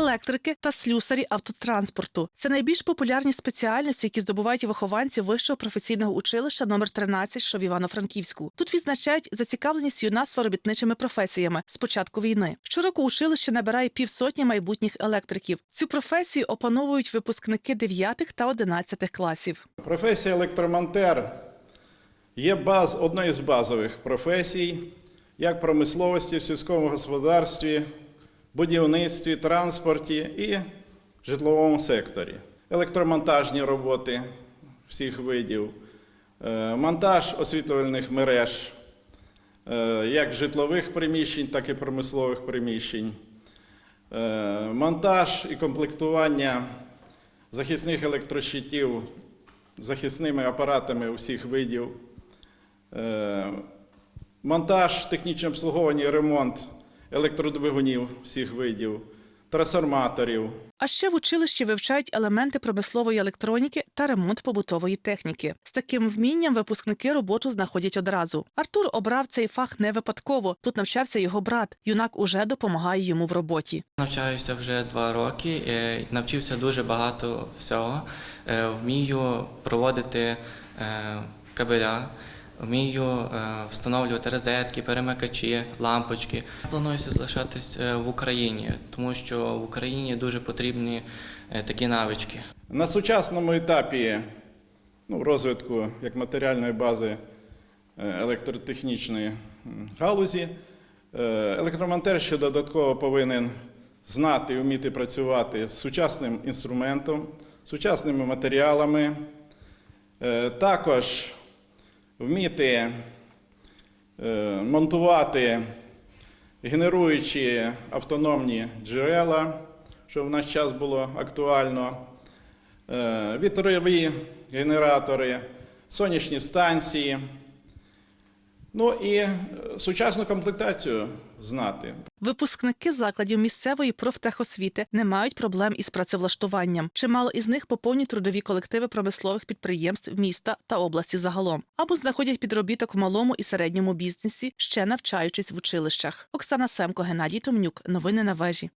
електрики та слюсарі автотранспорту. Це найбільш популярні спеціальності, які здобувають вихованці вищого професійного училища номер 13, що в Івано-Франківську. Тут відзначають зацікавленість юнацтва робітничими професіями з початку війни. Щороку училище набирає півсотні майбутніх електриків. Цю професію опановують випускники 9 та 11 класів. Професія електромонтер є баз, одною з базових професій як промисловості, в сільському господарстві, будівництві, транспорті і житловому секторі. Електромонтажні роботи всіх видів, е, монтаж освітлювальних мереж, е, як житлових приміщень, так і промислових приміщень, е, монтаж і комплектування захисних електрощитів захисними апаратами усіх видів, монтаж, технічне обслуговування і ремонт електродвигунів всіх видів, трансформаторів. А ще в училищі вивчають елементи промислової електроніки та ремонт побутової техніки. З таким вмінням випускники роботу знаходять одразу. Артур обрав цей фах не випадково. Тут навчався його брат. Юнак уже допомагає йому в роботі. Навчаюся вже два роки, е, навчився дуже багато всього. Е, Вмію проводити е, кабеля, вмію е, встановлювати розетки, перемикачі, лампочки. Плануюся залишатись е, в Україні, тому що в Україні дуже потрібні е, такі навички. На сучасному етапі ну, розвитку як матеріальної бази електротехнічної галузі, електромонтер ще додатково повинен знати і вміти працювати з сучасним інструментом, сучасними матеріалами, також вміти е, монтувати генеруючі автономні джерела, що в наш час було актуально, е, вітрові генератори, сонячні станції. Ну і е, сучасну комплектацію знати. Випускники закладів місцевої профтехосвіти не мають проблем із працевлаштуванням. Чимало із них поповнюють трудові колективи промислових підприємств міста та області загалом, або знаходять підробіток в малому і середньому бізнесі, ще навчаючись в училищах. Оксана Семко, Геннадій Томнюк. Новини на вежі.